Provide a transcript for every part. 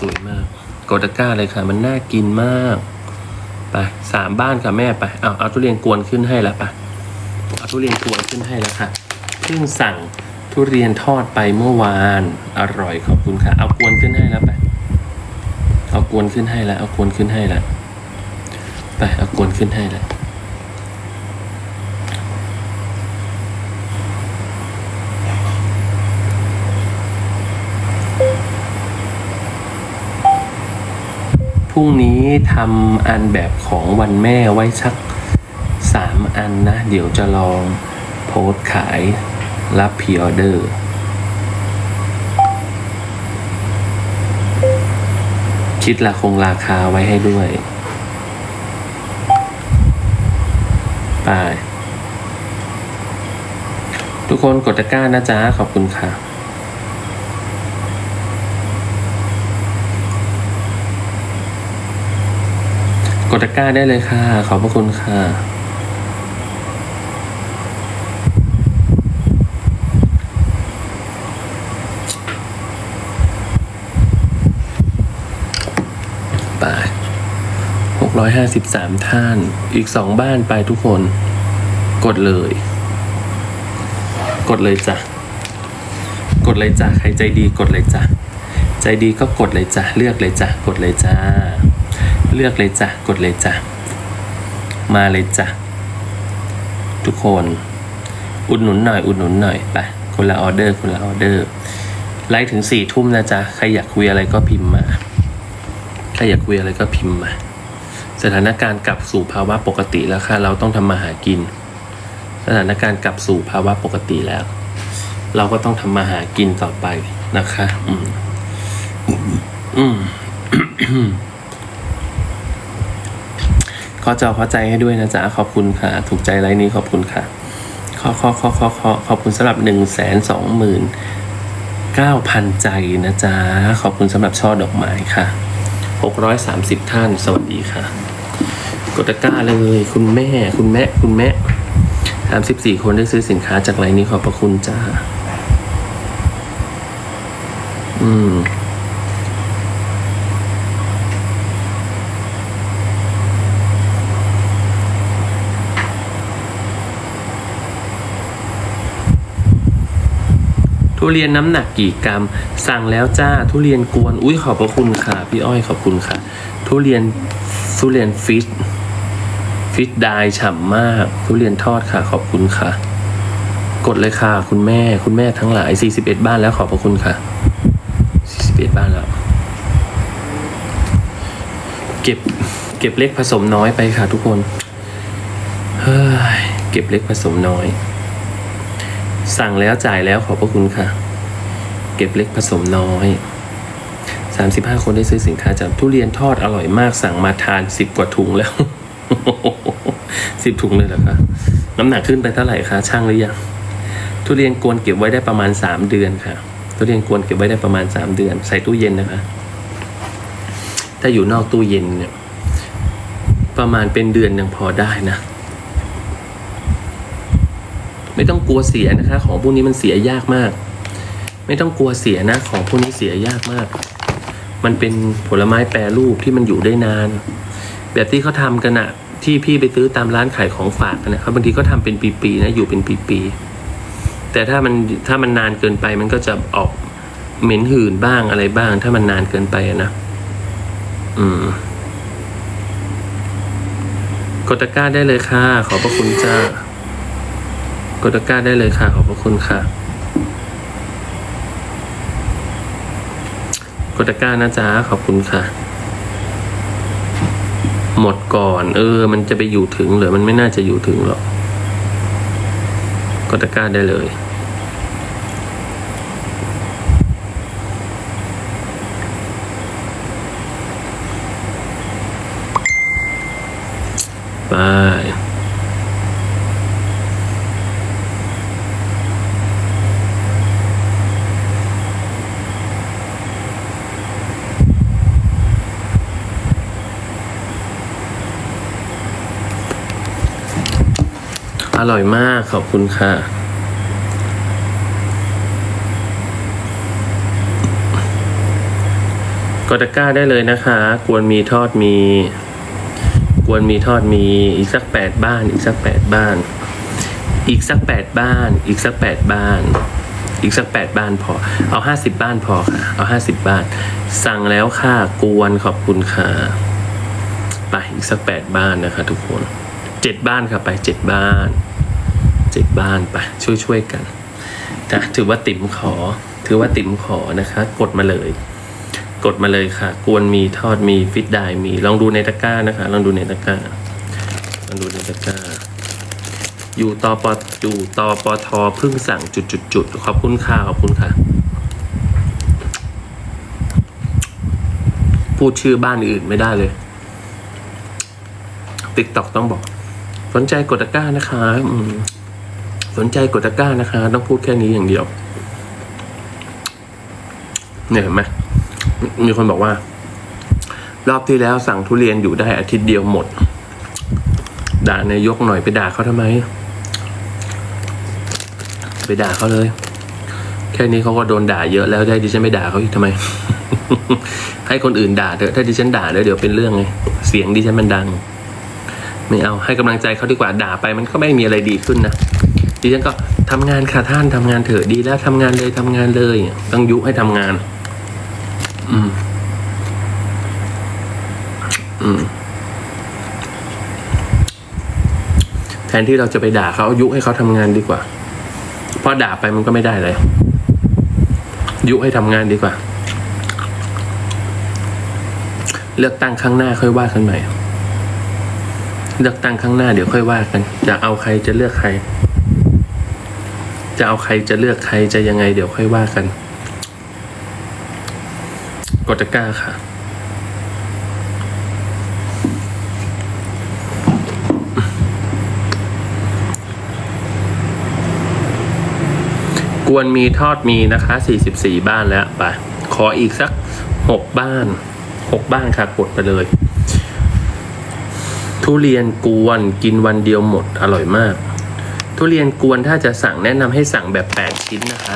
สวยมากกดตะกร้าเลยค่ะ มันน่ากินมากไปสามบ้านค่ะแม่ไปเอาเอาทุเรียนกวนขึ้นให้แล้วไปเอาทุเรียนกวนขึ้นให้แล้วค่ะเพิ่งสั่งทุเรียนทอดไปเมื่อวาน อร่อยขอบคุณค่ะ เอากวนขึ้นให้แล้วไปเอากวนขึ้นให้แล้วเอากวนขึ้นให้แล้วไปเอากวนขึ้นให้แล้ว รุ่งนี้ทำอันแบบของวันแม่ไว้สักสามอันนะ เดี๋ยวจะลองโพสต์ขายรับพ r ออเดอร์คิดราคงราคาไว้ให้ด้วย ไป ทุกคนกดตะกร้านะจ๊ะ ขอบคุณค่ะ กดตะกร้าได้เลยค่ะ ขอบพระคุณค่ะ ไปหกร้อยห้าสิบสามท่าน อีกสองบ้านไปทุกคน กดเลย กดเลยจ้ะ กดเลยจ้ะ ใครใจดีกดเลยจ้ะ ใจดีก็กดเลยจ้ะ เลือกเลยจ้ะ กดเลยจ้า เลือกเลยจ้ะ กดเลยจ้ะ มาเลยจ้ะ ทุกคน อุดหนุนหน่อย อุดหนุนหน่อยไปคนละออเดอร์คนละออเดอร์ ไลฟ์ถึงสี่ทุ่มนะจ๊ะ ใครอยากคุยอะไรก็พิมพ์มา ใครอยากคุยอะไรก็พิมพ์มา สถานการณ์กลับสู่ภาวะปกติแล้วค่ะ เราต้องทำมาหากิน สถานการณ์กลับสู่ภาวะปกติแล้ว เราก็ต้องทำมาหากินต่อไปนะคะ อืม อืม ขอจอขอใจให้ด้วยนะจ๊ะขอบคุณค่ะ ถูกใจไลน์นี้ขอบคุณค่ะขอขอขอขอขอขอบคุณสำหรับหนึ่งแสนสองหมื่นเก้าพันใจนะจ๊ะขอบคุณสำหรับช่อดอกไม้ค่ะหกร้อยสามสิบท่านสวัสดีค่ะ กดตะกร้าเลยคุณแม่คุณแม่คุณแม่สามสิบสี่คนได้ซื้อสินค้าจากไลน์นี้ขอบพระคุณจ้าอืม ทุเรียนน้ำหนักกี่กรัม สั่งแล้วจ้า ทุเรียนกวน อุ้ยขอบพระคุณค่ะ พี่อ้อยขอบคุณค่ะ ทุเรียนทุเรียนฟิตฟิตได้ฉ่ำมาก ทุเรียนทอดค่ะขอบคุณค่ะ กดเลยค่ะคุณแม่คุณแม่ทั้งหลาย 41 บ้านแล้วขอบพระคุณค่ะ 41 บ้านแล้ว เก็บเก็บเล็กผสมน้อยไปค่ะทุกคน เฮ้ย เก็บเล็กผสมน้อย สั่งแล้วจ่ายแล้วขอบพระคุณค่ะ เก็บเล็กผสมน้อย 35 คนได้ซื้อสินค้าจากทุเรียนทอดอร่อยมากสั่งมาทาน 10 กว่าถุงแล้ว 10 ถุงเลยเหรอคะน้ำหนักขึ้นไปเท่าไหร่คะช่างหรือยังทุเรียนกวนเก็บไว้ได้ประมาณ 3 เดือนค่ะทุเรียนกวนเก็บไว้ได้ประมาณ 3 เดือน ใส่ตู้เย็นนะคะ ถ้าอยู่นอกตู้เย็นเนี่ยประมาณเป็นเดือนยังพอได้นะ ไม่ต้องกลัวเสียนะคะ ของพวกนี้มันเสียยากมาก ไม่ต้องกลัวเสียนะ ของพวกนี้เสียยากมาก มันเป็นผลไม้แปรรูปที่มันอยู่ได้นาน แบบที่เขาทำกันอะที่พี่ไปซื้อตามร้านขายของฝากนะครับบางทีก็ทำเป็นปีๆนะอยู่เป็นปีๆแต่ถ้ามันถ้ามันนานเกินไปมันก็จะออกเหม็นหืนบ้างอะไรบ้าง ถ้ามันนานเกินไปนะอืมกดตะกร้าได้เลยค่ะ ขอบพระคุณจ้า กดตะกร้าได้เลยค่ะ ขอบพระคุณค่ะ กดตะกร้านะจ๊ะขอบคุณค่ะ หมดก่อน เออ มันจะไปอยู่ถึงหรือมันไม่น่าจะอยู่ถึงหรอก กดตะกร้าได้เลยไป อร่อยมากขอบคุณค่ะ กดตะก้าได้เลยนะคะกวนมีทอดมีกวนมีทอดมีอีกสักแปดบ้าน อีกสักแปดบ้าน อีกสักแปดบ้าน อีกสักแปดบ้าน อีกสักแปดบ้านพอ เอาห้าสิบบ้านพอค่ะ เอาห้าสิบบ้าน สั่งแล้วค่ะกวนขอบคุณค่ะ ไปอีกสักแปดบ้านนะคะ ทุกคนเจ็ดบ้านค่ะไปเจ็ดบ้าน เจ็ดบ้านไปช่วยช่วยๆกันจะถือว่าติ๋มขอ ถือว่าติ๋มขอนะคะ กดมาเลย กดมาเลยค่ะ กวนมีทอดมีฟิตได้มีลองดูในตะกร้านะคะ ลองดูในตะกร้าลองดูในตะกร้าอยู่ตอปออยู่ตอปอทอเพิ่งสั่งจุดจุดจุดขอบคุณค่ะขอบคุณค่ะ พูดชื่อบ้านอื่นไม่ได้เลยติ๊กต็อกต้องบอกสนใจกดตะกร้านะคะอืม นใจกดตะกร้านะคะ ต้องพูดแค่นี้อย่างเดียว เนี่ยเห็นไหมมีคนบอกว่า รอบที่แล้วสั่งทุเรียนอยู่ได้อาทิตย์เดียวหมด ด่านายกหน่อยไปด่าเขาทำไม ไปด่าเขาเลย แค่นี้เขาก็โดนด่าเยอะแล้วได้ดิฉันไม่ด่าเขาอีกทำไม ให้คนอื่นด่าเถอะ ถ้าดิฉันด่าแล้วเดี๋ยวเป็นเรื่องไง เสียงดิฉันมันดังไม่เอาให้กำลังใจเขาดีกว่าด่าไปมันก็ไม่มีอะไรดีขึ้นนะ ดิฉันก็ทำงานค่ะท่านทำงานเถอะดีแล้วทำงานเลยทำงานเลยต้องยุให้ทำงาน อืม อืม แทนที่เราจะไปด่าเขายุให้เขาทำงานดีกว่าเพราะด่าไปมันก็ไม่ได้เลยยุให้ทำงานดีกว่า เลือกตั้งข้างหน้าค่อยว่ากันใหม่เลือกตั้งข้างหน้าเดี๋ยวค่อยว่ากัน จะเอาใครจะเลือกใคร จะเอาใครจะเลือกใครจะยังไงเดี๋ยวค่อยว่ากัน กดตะกร้าค่ะ กวนมีทอดมีนะคะ 44 บ้านแล้วไปขออีกสัก 6 บ้าน 6 บ้านค่ะ กดไปเลย ทุเรียนกวนกินวันเดียวหมดอร่อยมาก ทุเรียนกวนถ้าจะสั่งแนะนำให้สั่งแบบ 8 ชิ้นนะคะ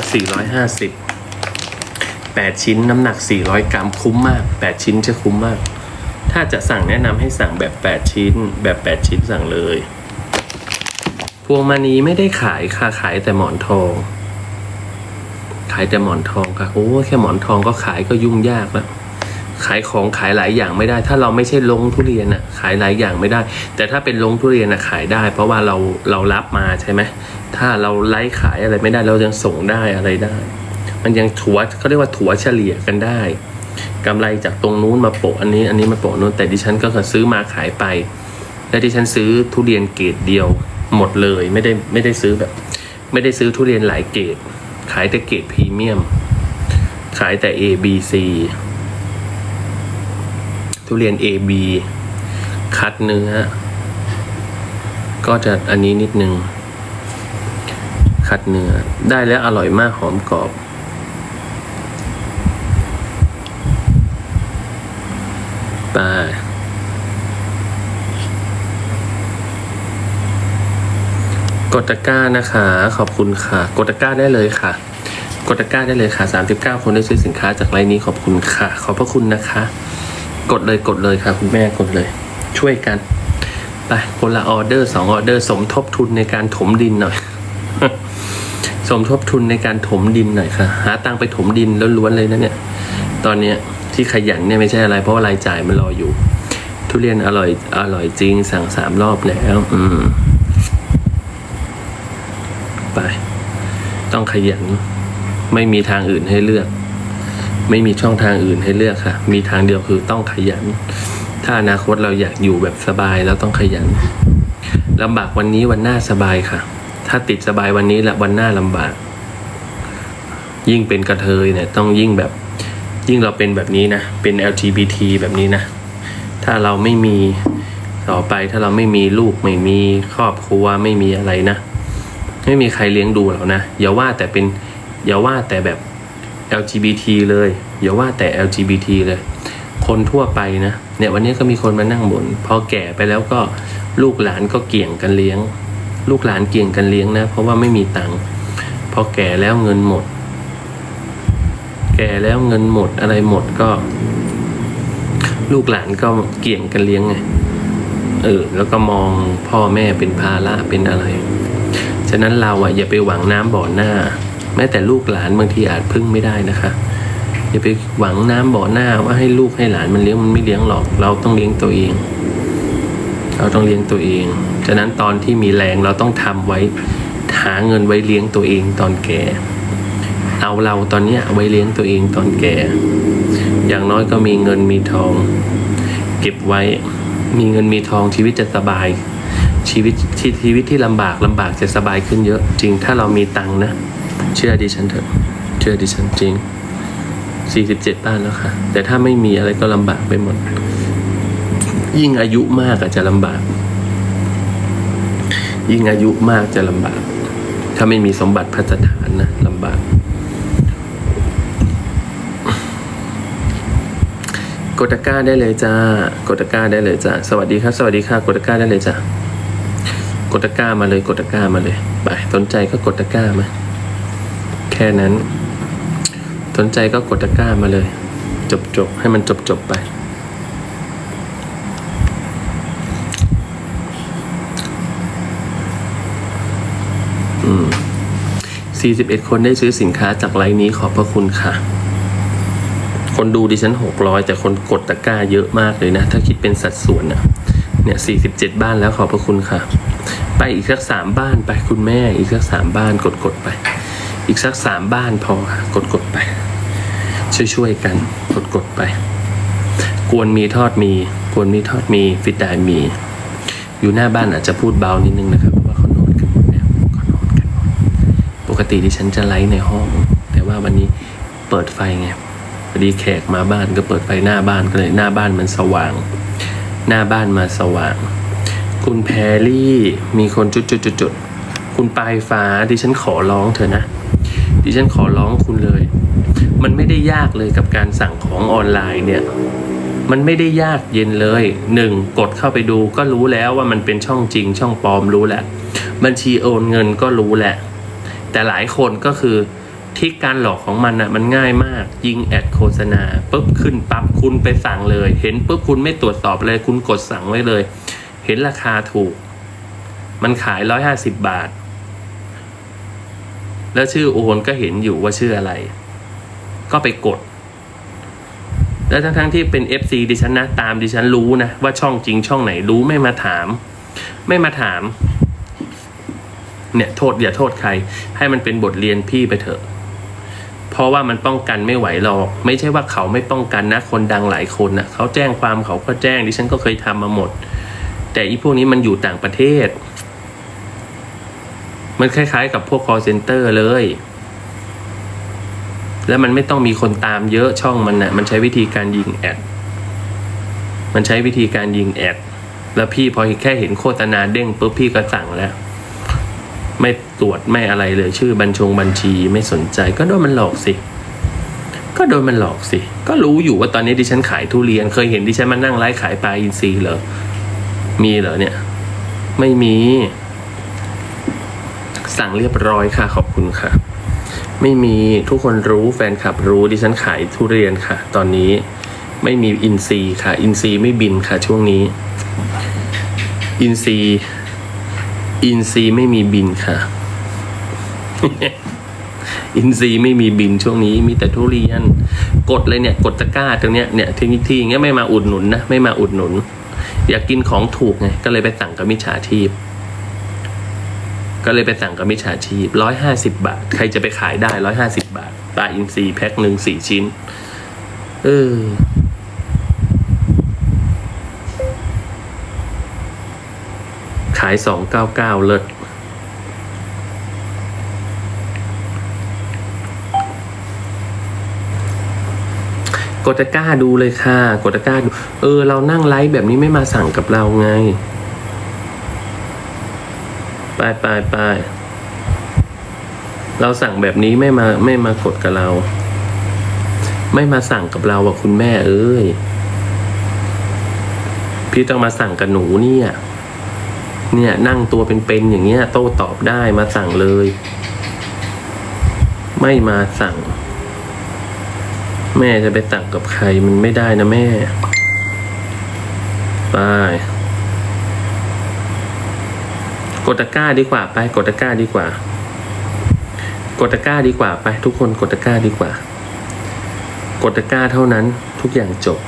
450 8 ชิ้นน้ำหนัก 400 กรัมคุ้มมาก 8 ชิ้นจะคุ้มมาก ถ้าจะสั่งแนะนำให้สั่งแบบ 8 ชิ้น แบบ 8 ชิ้นสั่งเลย พวงมานีไม่ได้ขายค่ะขายแต่หมอนทอง ขายแต่หมอนทองค่ะ โอ้แค่หมอนทองก็ขายก็ยุ่งยากแล้ว ขายของขายหลายอย่างไม่ได้ ถ้าเราไม่ใช่ลงทุเรียนอะขายหลายอย่างไม่ได้ แต่ถ้าเป็นลงทุเรียนอะขายได้ เพราะว่าเราเรารับมาใช่ไหมถ้าเราไลฟ์ขายอะไรไม่ได้เรายังส่งได้อะไรได้ มันยังถัวเขาเรียกว่าถัวเฉลี่ยกันได้กำไรจากตรงนู้นมาโปะอันนี้ อันนี้มาโปะนู้นแต่ดิฉันก็คือซื้อมาขายไป และดิฉันซื้อทุเรียนเกรดเดียวหมดเลยไม่ได้ไม่ได้ซื้อแบบ ไม่ได้ซื้อทุเรียนหลายเกรดขายแต่เกรดพรีเมียม ขายแต่ A B C ทุเรียน A B คัดเนื้อ ก็จะอันนี้นิดนึง คัดเนื้อ ได้แล้วอร่อยมากหอมกรอบไปกดตะกร้านะคะ ขอบคุณค่ะ กดตะกร้าได้เลยค่ะ กดตะกร้าได้เลยค่ะ 39 คนได้ซื้อสินค้าจากไลน์นี้ขอบคุณค่ะ ขอบพระคุณนะคะ กดเลยกดเลยค่ะคุณแม่กดเลย ช่วยกันไปคนละออเดอร์สองออเดอร์ สมทบทุนในการถมดินหน่อย สมทบทุนในการถมดินหน่อยค่ะ หาตังไปถมดินล้วนๆเลยนะเนี่ย ตอนเนี้ยที่ขยันเนี่ยไม่ใช่อะไรเพราะว่ารายจ่ายมันรออยู่ ทุเรียนอร่อย อร่อยจริงสั่งสามรอบแล้ว อืม ไป ต้องขยัน ไม่มีทางอื่นให้เลือก ไม่มีช่องทางอื่นให้เลือกค่ะ มีทางเดียวคือต้องขยัน ถ้าอนาคตเราอยากอยู่แบบสบายเราต้องขยันลำบากวันนี้วันหน้าสบายค่ะ ถ้าติดสบายวันนี้และวันหน้าลำบาก ยิ่งเป็นกระเทยเนี่ยต้องยิ่งแบบยิ่งเราเป็นแบบนี้นะ เป็น LGBT แบบนี้นะ ถ้าเราไม่มีต่อไปถ้าเราไม่มีลูกไม่มีครอบครัวไม่มีอะไรนะ ไม่มีใครเลี้ยงดูเรานะอย่าว่าแต่เป็นอย่าว่าแต่แบบ LGBT เลยอย่าว่าแต่ LGBT เลย คนทั่วไปนะ เนี่ยวันนี้ก็มีคนมานั่งบน่นพอแก่ไปแล้วก็ลูกหลานก็เกี่ยงกันเลี้ยง ลูกหลานเกี่ยงกันเลี้ยงนะ เพราะว่าไม่มีตังค์พอแก่แล้วเงินหมด แก่แล้วเงินหมดอะไรหมดก็ ลูกหลานก็เกี่ยงกันเลี้ยงไงเออแล้วก็มองพ่อแม่เป็นภาระเป็นอะไร ฉะนั้นเราอะอย่าไปหวังน้ำบ่อหน้า แม้แต่ลูกหลานบางทีอาจพึ่งไม่ได้นะคะอย่าไปหวังน้ำบ่อหน้าว่าให้ลูกให้หลานมันเลี้ยงมันไม่เลี้ยงหรอก เราต้องเลี้ยงตัวเอง เราต้องเลี้ยงตัวเองฉะนั้นตอนที่มีแรงเราต้องทำไว้หาเงินไว้เลี้ยงตัวเองตอนแก่ เอาเราตอนเนี้ยไว้เลี้ยงตัวเองตอนแก่ อย่างน้อยก็มีเงินมีทอง เก็บไว้มีเงินมีทองชีวิตจะสบายชีวิตที่ชีวิตที่ลำบากลำบากจะสบายขึ้นเยอะ จริงถ้าเรามีตังนะ เชื่อดิฉันเถอะเชื่อดิฉันจริง 47 บ้านแล้วค่ะ แต่ถ้าไม่มีอะไรก็ลำบากไปหมด ยิ่งอายุมากอาจจะลำบาก ยิ่งอายุมากจะลำบาก ถ้าไม่มีสมบัติพัฒฐานนะลำบาก กดตะก้าได้เลยจ้ากดตะก้าได้เลยจ้าสวัสดีครับ สวัสดีค่ะ กดตะก้าได้เลยจ้ากดตะก้ามาเลย กดตะก้ามาเลย ไปสนใจก็กดตะก้ามา แค่นั้น สนใจก็กดตะกร้ามาเลย จบจบให้มันจบจบไป41 คนได้ซื้อสินค้าจากไลน์นี้ขอบพระคุณค่ะ คนดูดิฉัน 600 แต่คนกดตะกร้าเยอะมากเลยนะ ถ้าคิดเป็นสัดส่วนนะเนี่ย 47 บ้านแล้วขอบพระคุณค่ะ ไปอีกสักสามบ้านไปคุณแม่อีกสักสามบ้านกดๆไป อีกสักสามบ้านพอกดกดไป ช่วยๆกันกดกดไป กวนมีทอดมีกวนมีทอดมีฟิตได้มี อยู่หน้าบ้านอาจจะพูดเบานิดนึงนะครับเพราะว่าเขานอนกันหมดแล้วเขานอนกันหมดปกติดิฉันจะไลฟ์ในห้อง แต่ว่าวันนี้เปิดไฟไงพอดีแขกมาบ้านก็เปิดไฟหน้าบ้านก็เลยหน้าบ้านมันสว่าง หน้าบ้านมาสว่าง คุณแพรลี่มีคนจุดจุดจุดจุดคุณปลายฟ้าดิฉันขอร้องเถอะนะ ดิฉันขอร้องคุณเลย มันไม่ได้ยากเลยกับการสั่งของออนไลน์เนี่ย มันไม่ได้ยากเย็นเลยหนึ่งกดเข้าไปดูก็รู้แล้วว่ามันเป็นช่องจริง ช่องปลอมรู้แหละ บัญชีโอนเงินก็รู้แหละ แต่หลายคนก็คือที่การหลอกของมันอะมันง่ายมาก ยิงแอดโฆษณาปุ๊บขึ้นปั๊บคุณไปสั่งเลย เห็นปุ๊บคุณไม่ตรวจสอบเลย คุณกดสั่งไว้เลย เห็นราคาถูก มันขายร้อยห้าสิบบาท แล้วชื่อโอนก็เห็นอยู่ว่าชื่ออะไร ก็ไปกด แล้วทั้งๆที่เป็น FC ดิฉันนะตามดิฉันรู้นะ ว่าช่องจริงช่องไหนรู้ไม่มาถาม ไม่มาถาม เนี่ยโทษอย่าโทษใคร ให้มันเป็นบทเรียนพี่ไปเถอะ เพราะว่ามันป้องกันไม่ไหวหรอก ไม่ใช่ว่าเขาไม่ป้องกันนะ คนดังหลายคนนะเขาแจ้งความเขาก็แจ้งดิฉันก็เคยทำมาหมด แต่อีพวกนี้มันอยู่ต่างประเทศ มันคล้าย ๆ กับพวก call center เลย แล้วมันไม่ต้องมีคนตามเยอะช่องมันนะ่ะ มันใช้วิธีการยิงแอด มันใช้วิธีการยิงแอด แล้วพี่พอแค่เห็นโฆษณาเด้งปุ๊บพี่ก็สั่งแล้ว ไม่ตรวจไม่อะไรเลย ชื่อบัญชงบัญชีไม่สนใจ ก็โดนมันหลอกสิ ก็โดนมันหลอกสิ ก็รู้อยู่ว่าตอนนี้ดิฉันขายทุเรียน เคยเห็นดิฉันมานั่งไลฟ์ขายปลาอินทรีเหรอ มีเหรอเนี่ย ไม่มี สั่งเรียบร้อยค่ะขอบคุณค่ะ ไม่มีทุกคนรู้แฟนคลับรู้ดิฉันขายทุเรียนค่ะ ตอนนี้ไม่มีอินซีค่ะ อินซีไม่บินค่ะช่วงนี้ อินซีอินซีไม่มีบินค่ะ อินซีไม่มีบินช่วงนี้มีแต่ทุเรียน กดเลยเนี่ยกดตะกร้าตรงเนี้ยเนี่ยทีทีอย่างเงี้ยไม่มาอุดหนุนนะไม่มาอุดหนุน อยากกินของถูกไงก็เลยไปสั่งกับมิจฉาชีพ ก็เลยไปสั่งกับมิจฉาชีพร้อยห้าสิบาท ใครจะไปขายได้ร้อยห้าสิบาทปลาอินทรีแพ็คหนึ่งสี่ชิ้น เออขายสองเก้าเก้าเลิศกดตะกร้าดูเลยค่ะ กดตะกร้าดู เออ เรานั่งไลฟ์แบบนี้ไม่มาสั่งกับเราไง ไปไปไปเราสั่งแบบนี้ไม่มาไม่มากดกับเรา ไม่มาสั่งกับเราอะคุณแม่เอ้ย พี่ต้องมาสั่งกับหนูเนี่ย เนี่ยนั่งตัวเป็นๆอย่างเงี้ย โต้ตอบได้มาสั่งเลย ไม่มาสั่ง แม่จะไปสั่งกับใครมันไม่ได้นะแม่ ไป กดตะกร้าดีกว่าไปกดตะกร้าดีกว่า กดตะกร้าดีกว่าไป ทุกคนกดตะกร้าดีกว่า กดตะกร้าเท่านั้นทุกอย่างจบ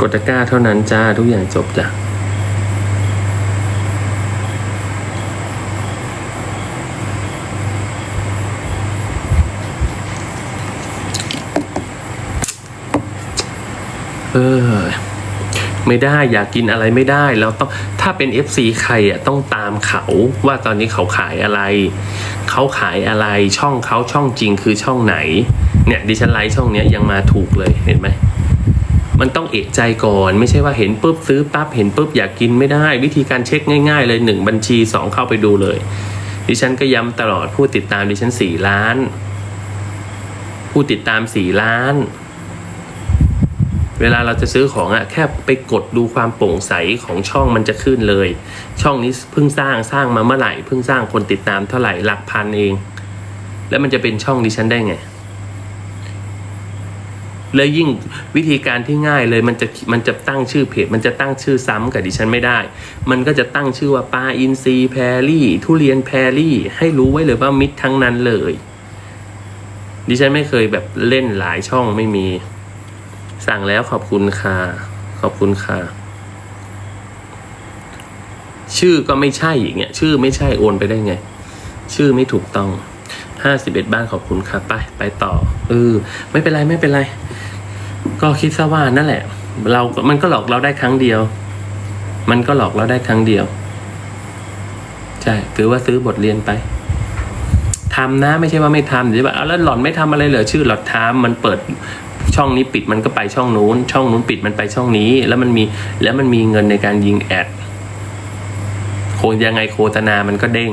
กดตะกร้าเท่านั้นจ้าทุกอย่างจบจ้ะเออ ไม่ได้อยากกินอะไรไม่ได้เราต้องถ้าเป็น FC ใครอะต้องตามเขาว่าตอนนี้เขาขายอะไร เขาขายอะไรช่องเขาช่องจริงคือช่องไหน เนี่ยดิฉันไลฟ์ช่องเนี้ยยังมาถูกเลยเห็นไหมมันต้องเอกใจก่อน ไม่ใช่ว่าเห็นปุ๊บซื้อปั๊บเห็นปุ๊บอยากกินไม่ได้ วิธีการเช็คง่าย ๆ เลยหนึ่งบัญชีสองเข้าไปดูเลย ดิฉันก็ย้ำตลอดผู้ติดตามดิฉันสี่ล้าน ผู้ติดตามสี่ล้าน เวลาเราจะซื้อของอะแค่ไปกดดูความโปร่งใสของช่องมันจะขึ้นเลย ช่องนี้เพิ่งสร้างสร้างมาเมื่อไหร่เพิ่งสร้างคนติดตามเท่าไหร่หลักพันเอง แล้วมันจะเป็นช่องดิฉันได้ไงแล้วยิ่งวิธีการที่ง่ายเลยมันจะมันจะตั้งชื่อเพจมันจะตั้งชื่อซ้ำกับดิฉันไม่ได้ มันก็จะตั้งชื่อว่าปลาอินทรีแพรลี่ ทุเรียนแพรลี่ ให้รู้ไว้เลยว่ามิตรทั้งนั้นเลย ดิฉันไม่เคยแบบเล่นหลายช่องไม่มี สั่งแล้วขอบคุณค่ะ ขอบคุณค่ะ ชื่อก็ไม่ใช่อย่างเงี้ย ชื่อไม่ใช่โอนไปได้ไง ชื่อไม่ถูกต้องห้าสิบเอ็ดบ้านขอบคุณค่ะไปไปต่อเออไม่เป็นไรไม่เป็นไร ก็คิดซะว่านั่นแหละ เรา มันก็หลอกเราได้ครั้งเดียว มันก็หลอกเราได้ครั้งเดียวใช่ถือว่าซื้อบทเรียนไปทำนะ ไม่ใช่ว่าไม่ทำเดี๋ยวแบบเอาแล้วหล่อนไม่ทำอะไรเหรอชื่อหลอดทามมันเปิด ช่องนี้ปิดมันก็ไปช่องนู้น ช่องนู้นปิดมันไปช่องนี้ แล้วมันมีแล้วมันมีเงินในการยิงแอดโคยังไงโฆษณามันก็เด้ง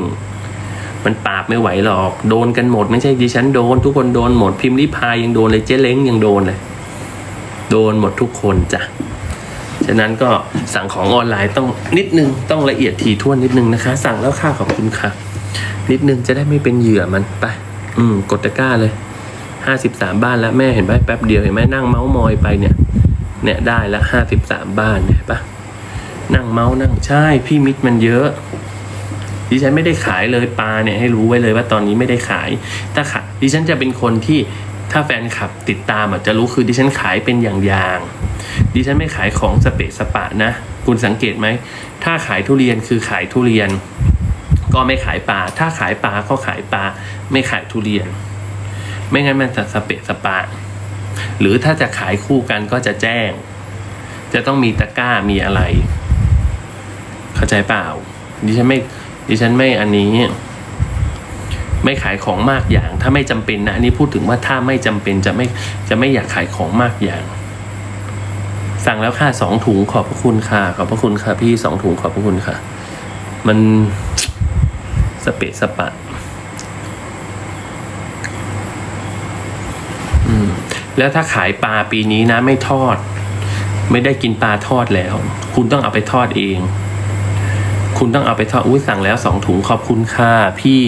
มันปราบไม่ไหวหรอก โดนกันหมด ไม่ใช่ดิฉันโดน ทุกคนโดนหมดพิมพ์ริพายยังโดนเลยเจ๊เล้งยังโดนเลย โดนหมดทุกคนจ้ะฉะนั้นก็สั่งของออนไลน์ต้องนิดนึงต้องละเอียดถี่ถ้วนนิดนึงนะคะ สั่งแล้วค่าขอบคุณค่ะ นิดนึงจะได้ไม่เป็นเหยื่อมันไป อืมกดตะกร้าเลย ห้าสิบสามบ้านแล้วแม่เห็นไหมแป๊บเดียวเห็นไหมนั่งเมาส์มอยไปเนี่ย เนี่ยได้ละห้าสิบสามบ้านเนี่ยเห็นปะนั่งเมาส์นั่งใช่พี่มิตรมันเยอะดิฉันไม่ได้ขายเลยปลาเนี่ยให้รู้ไว้เลยว่าตอนนี้ไม่ได้ขาย ถ้าขายดิฉันจะเป็นคนที่ถ้าแฟนคลับติดตามอะจะรู้คือดิฉันขายเป็นอย่างๆดิฉันไม่ขายของสเปะสปะนะ คุณสังเกตไหม ถ้าขายทุเรียนคือขายทุเรียน ก็ไม่ขายปลา ถ้าขายปลาก็ขายปลา ไม่ขายทุเรียน ไม่งั้นมันจะสเปะสปะ หรือถ้าจะขายคู่กันก็จะแจ้ง จะต้องมีตะกร้ามีอะไร เข้าใจเปล่า ดิฉันไม่ดิฉันไม่อันนี้ ไม่ขายของมากอย่าง ถ้าไม่จำเป็นนะอันนี้พูดถึงว่าถ้าไม่จำเป็นจะไม่จะไม่อยากขายของมากอย่าง สั่งแล้วค่ะสองถุงขอบพระคุณค่ะ ขอบพระคุณค่ะ พี่สองถุงขอบพระคุณค่ะ มันสเปะสปะ อืม แล้วถ้าขายปลาปีนี้นะไม่ทอด ไม่ได้กินปลาทอดแล้ว คุณต้องเอาไปทอดเอง คุณต้องเอาไปทอดอุ้ยสั่งแล้วสองถุงขอบคุณค่ะพี่